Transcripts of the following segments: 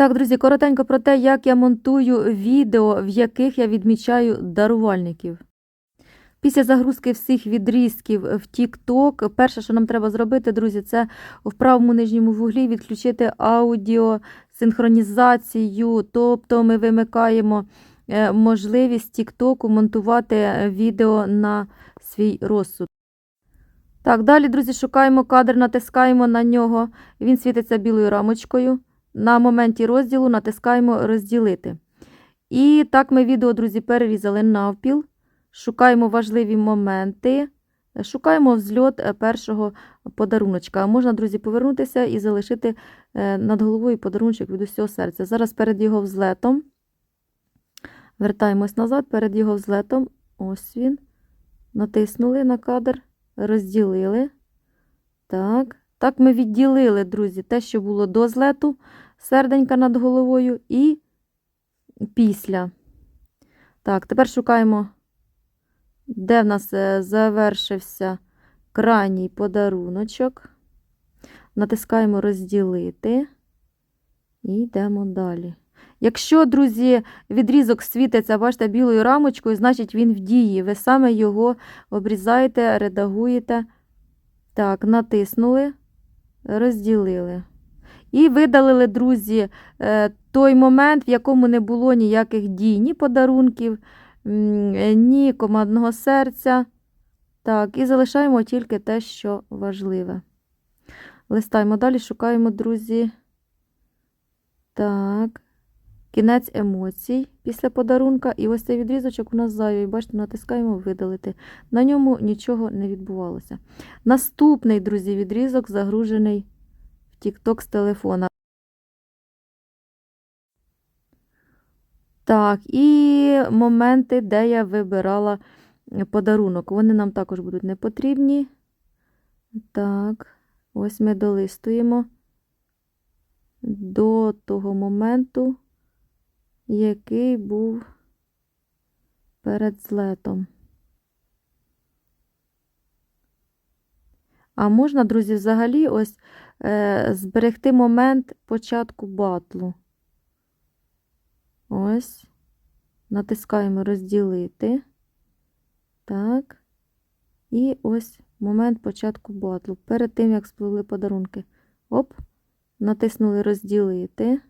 Так, друзі, коротенько про те, як я монтую відео, в яких я відмічаю дарувальників. Після загрузки всіх відрізків в TikTok, перше, що нам треба зробити, друзі, це в правому нижньому вуглі відключити аудіо, синхронізацію, тобто ми вимикаємо е, можливість TikTok монтувати відео на свій розсуд. Так, далі, друзі, шукаємо кадр, натискаємо на нього, він світиться білою рамочкою. На моменті розділу натискаємо розділити. І так ми відео, друзі, перерізали навпіл. Шукаємо важливі моменти. Шукаємо взльот е, першого подаруночка. Можна, друзі, повернутися і залишити е, над головою подаруночок від усього серця. Зараз перед його взлетом. Вертаємось назад, перед його взлетом. Ось він. Натиснули на кадр, розділили. Так. Так ми відділили, друзі, те, що було до злету, серденька над головою, і після. Так, тепер шукаємо, де в нас е, завершився крайній подаруночок. Натискаємо розділити і йдемо далі. Якщо, друзі, відрізок світиться, бачите, білою рамочкою, значить він в дії. Ви саме його обрізаєте, редагуєте. Так, натиснули розділили. І видалили, друзі, е, той момент, в якому не було ніяких дій, ні подарунків, ні командного серця. Так, і залишаємо тільки те, що важливе. Листаємо далі, шукаємо, друзі. Так, кінець емоцій після подарунка. І ось цей відрізочок у нас зайвий. Бачите, натискаємо видалити. На ньому нічого не відбувалося. Наступний, друзі, відрізок загружений в TikTok з телефона. Так, і моменти, де я вибирала подарунок. Вони нам також будуть не потрібні. Так, ось ми долистуємо до того моменту, який був перед злетом. А можна, друзі, взагалі ось е, зберегти момент початку батлу. Ось. Натискаємо розділити. Так. І ось момент початку батлу. Перед тим, як спливли подарунки. Оп. Натиснули розділити.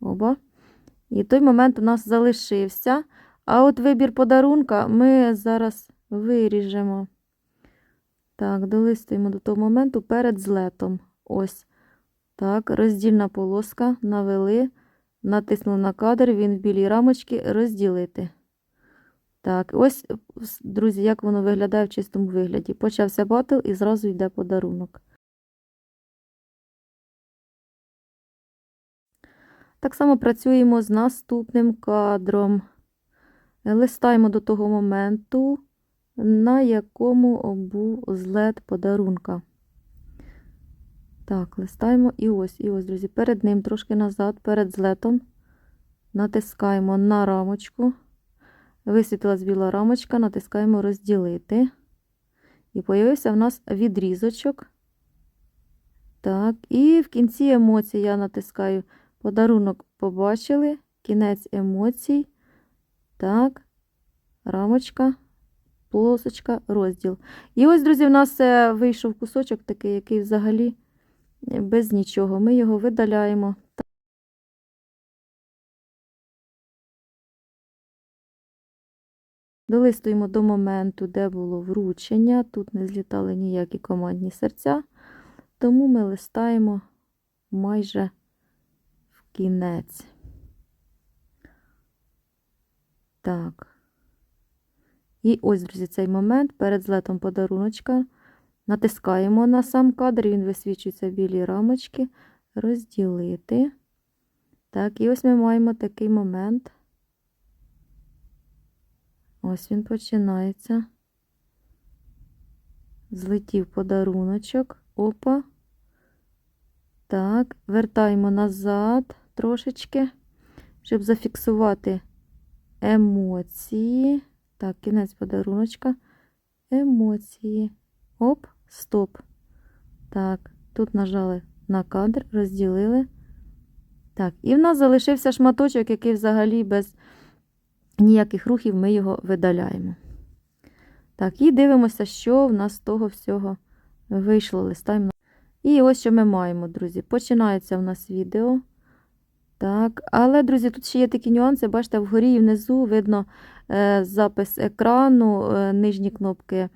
Оба. І той момент у нас залишився. А от вибір подарунка ми зараз виріжемо. Так, долистуємо до того моменту перед злетом. Ось. Так, роздільна полоска, навели, натиснули на кадр, він в білій рамочці розділити. Так, ось, друзі, як воно виглядає в чистому вигляді. Почався батл і зразу йде подарунок. Так само працюємо з наступним кадром. Листаємо до того моменту, на якому був злет подарунка. Так, листаємо і ось, і ось, друзі, перед ним трошки назад, перед злетом. Натискаємо на рамочку. Висвітилась біла рамочка, натискаємо розділити. І появився в нас відрізочок. Так, і в кінці емоцій я натискаю подарунок побачили, кінець емоцій. Так, рамочка полосочка, розділ. І ось, друзі, в нас е, вийшов кусочок такий, який взагалі без нічого. Ми його видаляємо. Долистуємо до моменту, де було вручення. Тут не злітали ніякі командні серця, тому ми листаємо майже кінець. Так. І ось, друзі, цей момент перед злетом подаруночка. Натискаємо на сам кадр, він висвічується в білій рамочки. Розділити. Так, і ось ми маємо такий момент. Ось він починається. Злетів подаруночок. Опа. Так, вертаємо назад трошечки, щоб зафіксувати емоції. Так, кінець подаруночка. Емоції. Оп, стоп. Так, тут нажали на кадр, розділили. Так, і в нас залишився шматочок, який взагалі без ніяких рухів ми його видаляємо. Так, і дивимося, що в нас з того всього вийшло. Листаємо. І ось що ми маємо, друзі. Починається в нас відео. Так, але, друзі, тут ще є такі нюанси. Бачите, вгорі і внизу видно е, запис екрану, е, нижні кнопки е,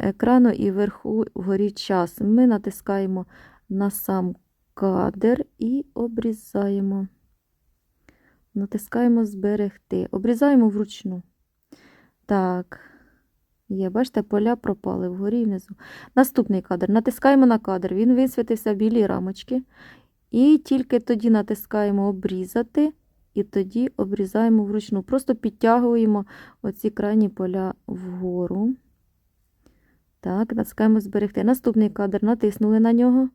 екрану і вверху вгорі час. Ми натискаємо на сам кадр і обрізаємо. Натискаємо зберегти. Обрізаємо вручну. Так. Є, бачите, поля пропали вгорі і внизу. Наступний кадр. Натискаємо на кадр. Він висвітився в білій рамочки. І тільки тоді натискаємо обрізати, і тоді обрізаємо вручну. Просто підтягуємо оці крайні поля вгору. Так, натискаємо зберегти. Наступний кадр натиснули на нього.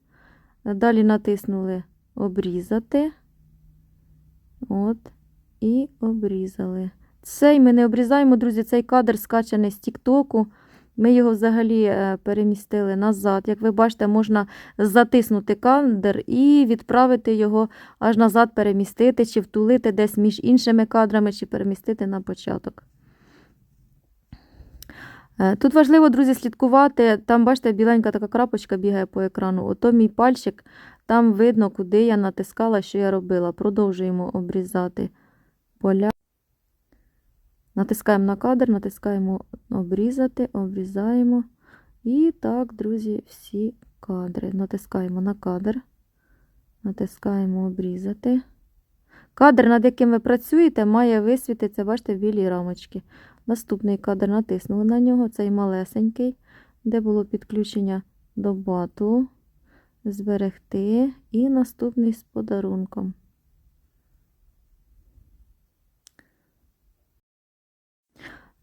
Далі натиснули обрізати. От, і обрізали. Цей ми не обрізаємо, друзі, цей кадр скачаний з Тіктоку. Ми його взагалі е, перемістили назад. Як ви бачите, можна затиснути кадр і відправити його аж назад, перемістити, чи втулити десь між іншими кадрами, чи перемістити на початок. Е, Тут важливо, друзі, слідкувати. Там, бачите, біленька така крапочка бігає по екрану. Ото мій пальчик, там видно, куди я натискала, що я робила. Продовжуємо обрізати поля. Натискаємо на кадр, натискаємо обрізати, обрізаємо. І так, друзі, всі кадри. Натискаємо на кадр, натискаємо обрізати. Кадр, над яким ви працюєте, має висвітитися, бачите, в білій рамочки. Наступний кадр натиснули на нього, цей малесенький, де було підключення до бату. Зберегти. І наступний з подарунком.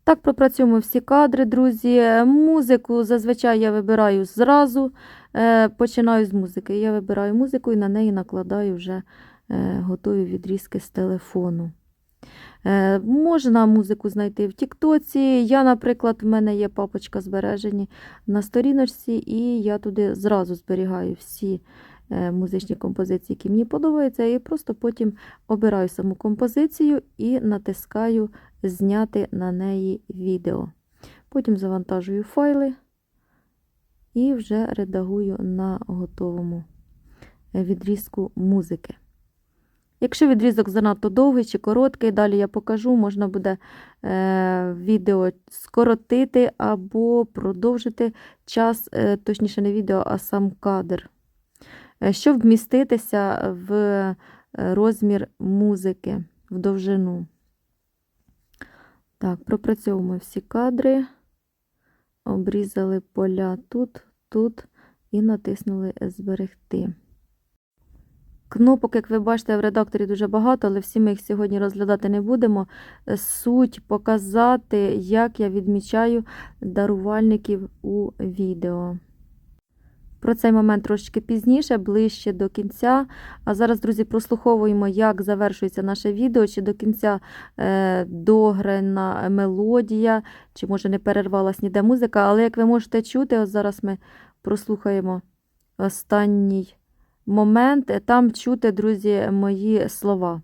Так, пропрацюємо всі кадри, друзі. Музику зазвичай я вибираю зразу. Е, Починаю з музики. Я вибираю музику і на неї накладаю вже е, готові відрізки з телефону. Е, Можна музику знайти в Тіктоці. Я, наприклад, в мене є папочка збережені на сторіночці, і я туди зразу зберігаю всі музичні композиції, які мені подобаються, і просто потім обираю саму композицію і натискаю зняти на неї відео. Потім завантажую файли і вже редагую на готовому відрізку музики. Якщо відрізок занадто довгий чи короткий, далі я покажу, можна буде е, відео скоротити або продовжити час, е, точніше, не відео, а сам кадр, е, щоб вміститися в е, розмір музики, в довжину. Так, пропрацьовуємо всі кадри, обрізали поля тут, тут і натиснули Зберегти. Кнопок, як ви бачите, в редакторі дуже багато, але всі ми їх сьогодні розглядати не будемо. Суть показати, як я відмічаю дарувальників у відео. Про цей момент трошечки пізніше, ближче до кінця. А зараз, друзі, прослуховуємо, як завершується наше відео, чи до кінця е, дограна мелодія, чи може не перервалась ніде музика. Але як ви можете чути, ось зараз ми прослухаємо останній момент. Там чути, друзі, мої слова.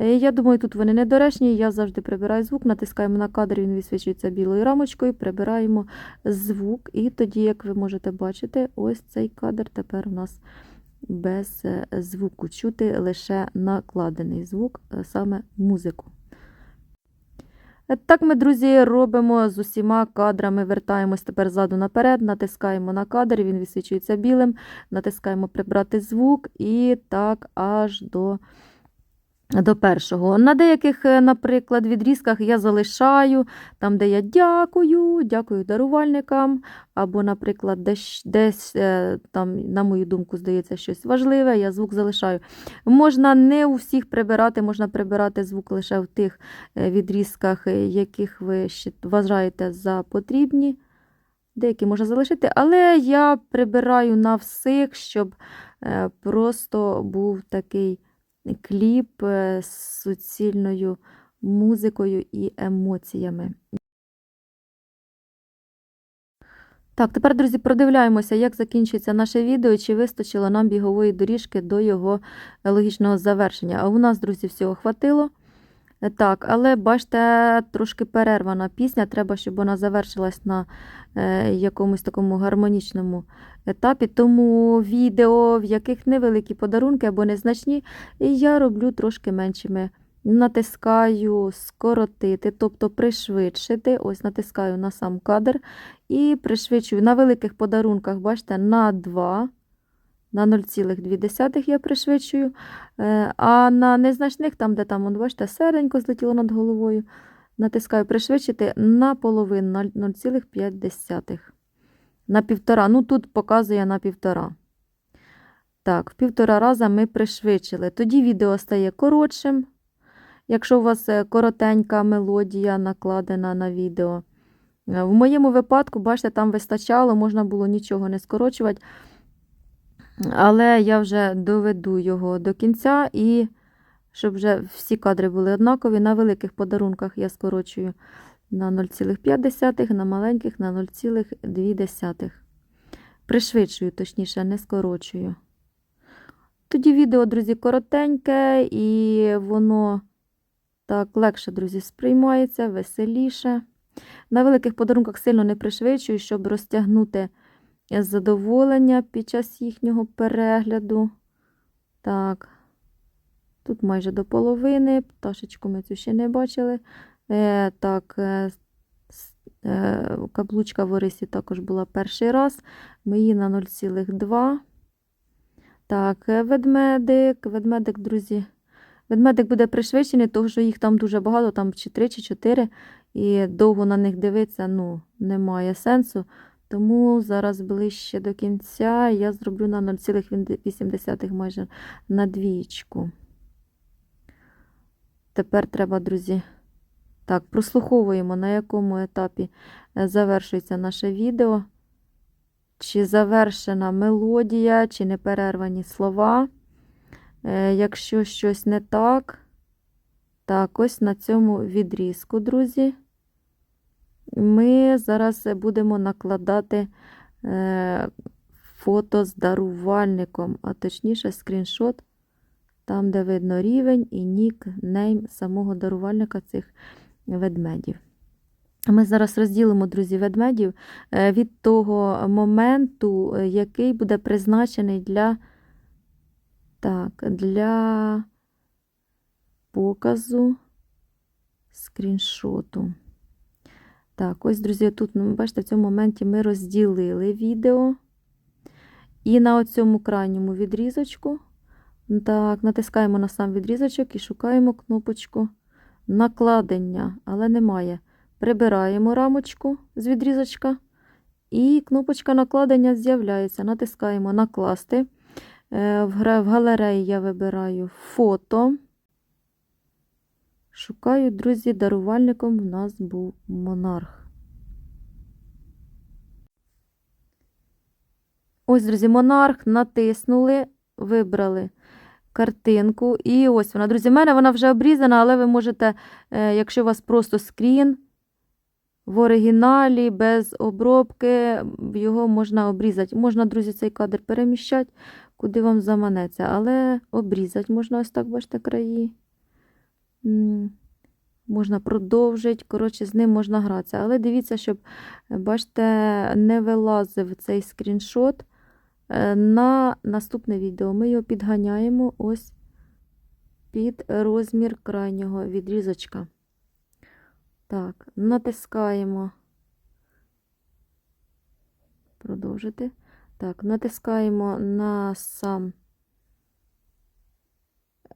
Е, Я думаю, тут вони недоречні. Я завжди прибираю звук, натискаємо на кадр, він висвічується білою рамочкою, прибираємо звук. І тоді, як ви можете бачити, ось цей кадр тепер у нас без е, звуку. Чути лише накладений звук, е, саме музику. Так ми, друзі, робимо з усіма кадрами. Вертаємось тепер ззаду наперед, натискаємо на кадр, він висвічується білим, натискаємо прибрати звук і так аж до до першого. На деяких, е, наприклад, відрізках я залишаю, там, де я дякую, дякую дарувальникам, або, наприклад, десь, десь е, там, на мою думку, здається, щось важливе, я звук залишаю. Можна не у всіх прибирати, можна прибирати звук лише в тих е, відрізках, яких ви вважаєте за потрібні. Деякі можна залишити, але я прибираю на всіх, щоб просто був такий кліп е, з суцільною музикою і емоціями. Так, тепер, друзі, продивляємося, як закінчується наше відео, чи вистачило нам бігової доріжки до його е, логічного завершення. А у нас, друзі, всього хватило. Так, але бачите, трошки перервана пісня. Треба, щоб вона завершилась на е, якомусь такому гармонічному етапі. Тому відео, в яких невеликі подарунки або незначні, я роблю трошки меншими. Натискаю скоротити, тобто пришвидшити. Ось натискаю на сам кадр і пришвидшую. На великих подарунках, бачите, на 2, на 0,2 я пришвидшую. Е, А на незначних, там, де там, бачите, серенько злетіло над головою, натискаю пришвидшити на половину, на 0,5. На півтора. Ну, тут показує на півтора. Так, в півтора раза ми пришвидшили. Тоді відео стає коротшим. Якщо у вас е, коротенька мелодія накладена на відео. Е, В моєму випадку, бачите, там вистачало, можна було нічого не скорочувати. Але я вже доведу його до кінця і щоб вже всі кадри були однакові. На великих подарунках я скорочую на 0,5, на маленьких на 0,2. Пришвидшую, точніше, не скорочую. Тоді відео, друзі, коротеньке, і воно так легше, друзі, сприймається, веселіше. На великих подарунках сильно не пришвидшую, щоб розтягнути задоволення під час їхнього перегляду. Так, тут майже до половини. Пташечку ми цю ще не бачили. Е, так, е, е, каблучка в Орисі також була перший раз. Ми її на 0,2. Так, е, ведмедик, ведмедик, друзі. Ведмедик буде пришвидшений, тому що їх там дуже багато, там чи 3 чи 4, і довго на них дивитися ну, немає сенсу. Тому зараз ближче до кінця я зроблю на 0,8 майже на двічку. Тепер треба, друзі, так, прослуховуємо, на якому етапі е, завершується наше відео. Чи завершена мелодія, чи не перервані слова. Е, Якщо щось не так, так, ось на цьому відрізку, друзі, ми зараз будемо накладати е, фото з дарувальником, а точніше скріншот, там, де видно рівень і нік, нейм самого дарувальника цих ведмедів. Ми зараз розділимо, друзі, ведмедів е, від того моменту, е, який буде призначений для, так, для показу скріншоту. Так, ось, друзі, тут, ну, бачите, в цьому моменті ми розділили відео. І на цьому крайньому відрізочку, так, натискаємо на сам відрізочок і шукаємо кнопочку накладення, але немає. Прибираємо рамочку з відрізочка, і кнопочка накладення з'являється. Натискаємо накласти. Е, В галереї я вибираю фото. Шукаю, друзі, дарувальником в нас був монарх. Ось, друзі, монарх натиснули, вибрали картинку. І ось вона. Друзі, в мене вона вже обрізана, але ви можете, е, якщо у вас просто скрін в оригіналі, без обробки, його можна обрізати. Можна, друзі, цей кадр переміщати, куди вам заманеться, але обрізати можна ось так, бачите, краї. Можна продовжити, коротше, з ним можна гратися. Але дивіться, щоб, е, бачите, не вилазив цей скріншот е, на наступне відео. Ми його підганяємо ось під розмір крайнього відрізочка. Так, натискаємо. Продовжити. Так, натискаємо на сам,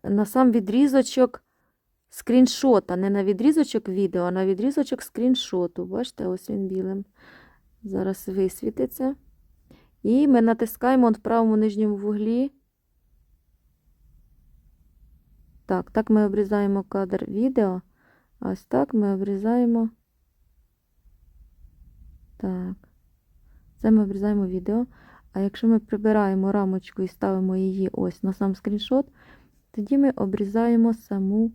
на сам відрізочок скріншота. Не на відрізочок відео, а на відрізочок скріншоту. Бачите, ось він білим. Зараз висвітиться. І ми натискаємо в правому нижньому вуглі. Так, так ми обрізаємо кадр відео. Ось так ми обрізаємо. Так. Це ми обрізаємо відео. А якщо ми прибираємо рамочку і ставимо її ось на сам скріншот, тоді ми обрізаємо саму,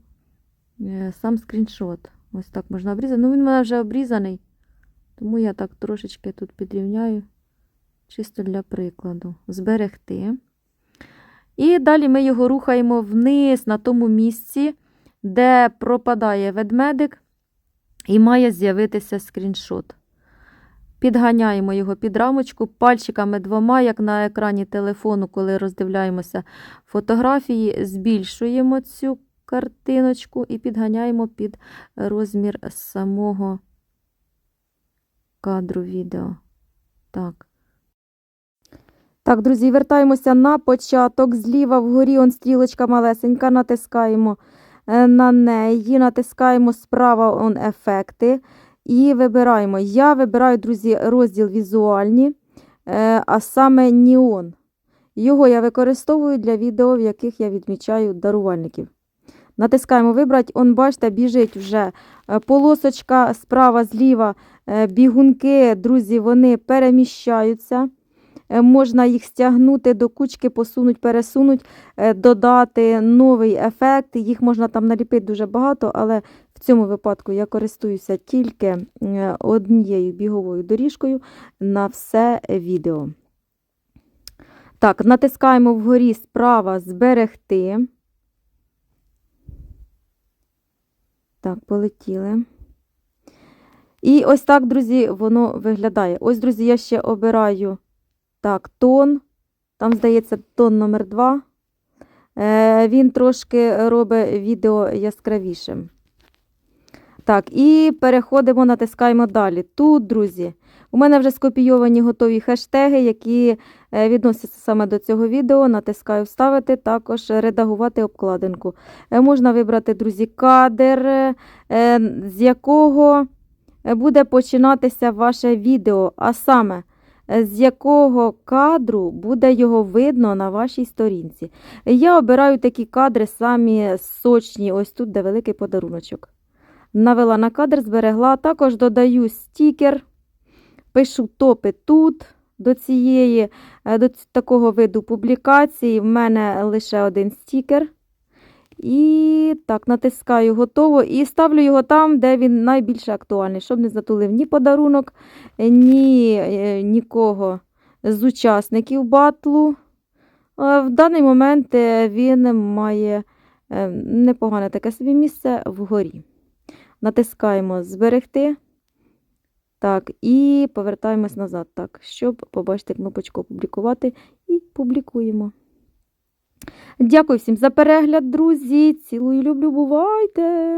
сам скріншот. Ось так можна обрізати. Ну, він у мене вже обрізаний. Тому я так трошечки тут підрівняю, чисто для прикладу. Зберегти. І далі ми його рухаємо вниз на тому місці, де пропадає ведмедик, і має з'явитися скріншот. Підганяємо його під рамочку пальчиками двома, як на екрані телефону, коли роздивляємося фотографії, збільшуємо цю картиночку і підганяємо під розмір самого кадру відео. Так. Так, друзі, вертаємося на початок. Зліва вгорі он стрілочка малесенька, натискаємо е, на неї, натискаємо справа он ефекти і вибираємо. Я вибираю, друзі, розділ візуальні, е, а саме Ніон. Його я використовую для відео, в яких я відмічаю дарувальників. Натискаємо вибрати. Он, бачите, біжить вже е, полосочка справа, зліва, е, бігунки, друзі, вони переміщаються. Е, Можна їх стягнути до кучки, посунуть, пересунуть, додати новий ефект. Їх можна там наліпити дуже багато, але в цьому випадку я користуюся тільки однією біговою доріжкою на все відео. Так, натискаємо вгорі справа зберегти. Так, полетіли. І ось так, друзі, воно виглядає. Ось, друзі, я ще обираю так, тон. Там, здається, тон номер 2. Е, він трошки робить відео яскравішим. Так, і переходимо, натискаємо далі. Тут, друзі, у мене вже скопійовані готові хештеги, які е, відносяться саме до цього відео. Натискаю вставити, також редагувати обкладинку. Е, можна вибрати, друзі, кадр, е, з якого буде починатися ваше відео, а саме з якого кадру буде його видно на вашій сторінці. Я обираю такі кадри самі сочні, ось тут, де великий подаруночок. Навела на кадр, зберегла, також додаю стікер, пишу топи тут. До цієї, е, до такого виду публікації в мене лише один стікер. І так, натискаю готово і ставлю його там, де він найбільше актуальний, щоб не затулив ні подарунок, ні е, нікого з учасників батлу. Е, В даний момент він має непогане таке собі місце вгорі. Натискаємо зберегти. Так, і повертаємось назад, так, щоб побачити кнопочку опублікувати і публікуємо. Дякую всім за перегляд, друзі. Цілую, люблю, бувайте!